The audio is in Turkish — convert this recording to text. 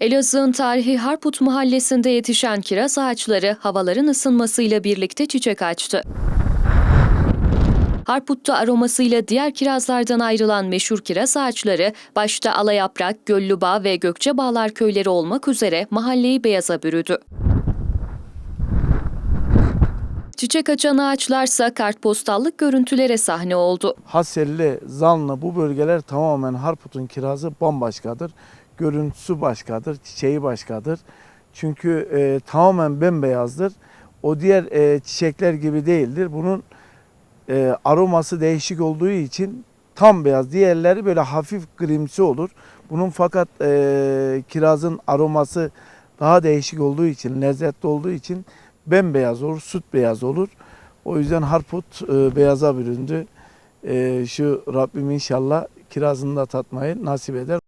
Elazığ'ın tarihi Harput mahallesinde yetişen kiraz ağaçları havaların ısınmasıyla birlikte çiçek açtı. Harput'ta aromasıyla diğer kirazlardan ayrılan meşhur kiraz ağaçları başta Alayaprak, Göllübağ ve Gökçebağlar köyleri olmak üzere mahalleyi beyaza bürüdü. Çiçek açan ağaçlarsa kartpostallık görüntülere sahne oldu. Haselli, Zanlı bu bölgeler tamamen Harput'un kirazı bambaşkadır. Görüntüsü başkadır, çiçeği başkadır. Çünkü e, tamamen bembeyazdır. O diğer e, çiçekler gibi değildir. Bunun e, aroması değişik olduğu için tam beyaz. Diğerleri böyle hafif grimsi olur. Bunun fakat e, kirazın aroması daha değişik olduğu için, lezzetli olduğu için bembeyaz olur, süt beyaz olur. O yüzden Harput e, beyaza büründü. E, şu Rabbim inşallah kirazını da tatmayı nasip eder.